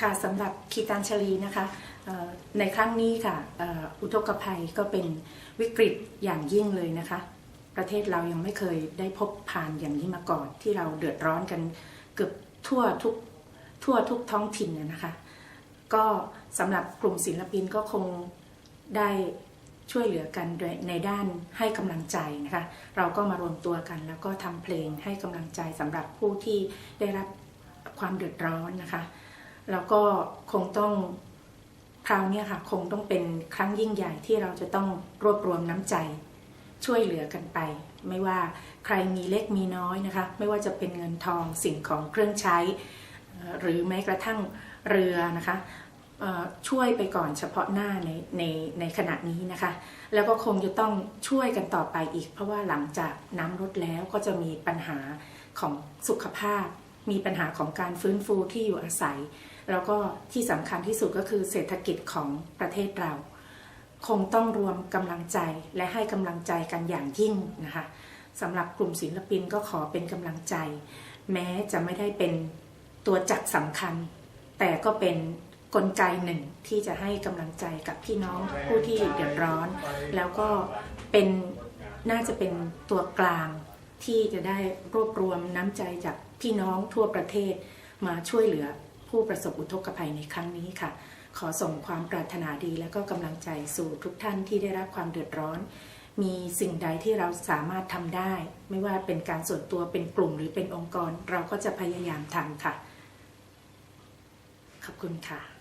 ค่ะสำหรับคีตันชลีนะคะในครั้งนี้ค่ะอุทกภัยก็เป็นวิกฤตอย่างยิ่งเลยนะคะ ประเทศเรายังไม่เคยได้พบผ่านอย่างนี้มาก่อนที่เราเดือดร้อนกันเกือบทั่วทุกทั่วทุกท้องถิ่นนะคะ ก็สำหรับกลุ่มศิลปินก็คงได้ช่วยเหลือกันในด้านให้กำลังใจนะคะ เราก็มารวมตัวกัน แล้วก็ทำเพลงให้กำลังใจสำหรับผู้ที่ได้รับความเดือดร้อนนะคะ แล้วก็คงต้องคราวนี้ค่ะคงต้องเป็นครั้งยิ่งใหญ่ที่เราจะต้องรวบรวมน้ำใจ ช่วยเหลือกันไป ไม่ว่าใครมีเล็กมีน้อยนะคะ ไม่ว่าจะเป็นเงินทองสิ่งของเครื่องใช้ หรือแม้กระทั่งเรือนะคะช่วยไปก่อนเฉพาะหน้าในในในขณะนี้นะคะ แล้วก็คงจะต้องช่วยกันต่อไปอีก เพราะว่าหลังจากน้ำลดแล้วก็จะมีปัญหาของสุขภาพ มีปัญหาของการฟื้นฟูที่อยู่อาศัย แล้วก็ที่สำคัญที่สุดก็คือเศรษฐกิจของประเทศเรา คงต้องรวมกำลังใจและให้กำลังใจกันอย่างยิ่งนะคะสำหรับกลุ่มศิลปินก็ขอเป็นกำลังใจ แม้จะไม่ได้เป็นตัวจักสำคัญ แต่ก็เป็นกลไกหนึ่งที่จะให้กำลังใจกับพี่น้องผู้ที่เดือดร้อน แล้วก็เป็นน่าจะเป็นตัวกลาง ที่จะได้รวบรวมน้ำใจจากพี่น้องทั่วประเทศ มาช่วยเหลือผู้ประสบอุทกภัยในครั้งนี้ค่ะ ขอส่งความปรารถนาดีและก็กำลังใจสู่ทุกท่านที่ได้รับความเดือดร้อน มีสิ่งใดที่เราสามารถทำได้ ไม่ว่าเป็นการส่วนตัวเป็นกลุ่มหรือเป็นองค์กร เราก็จะพยายามทำค่ะ ขอบคุณค่ะ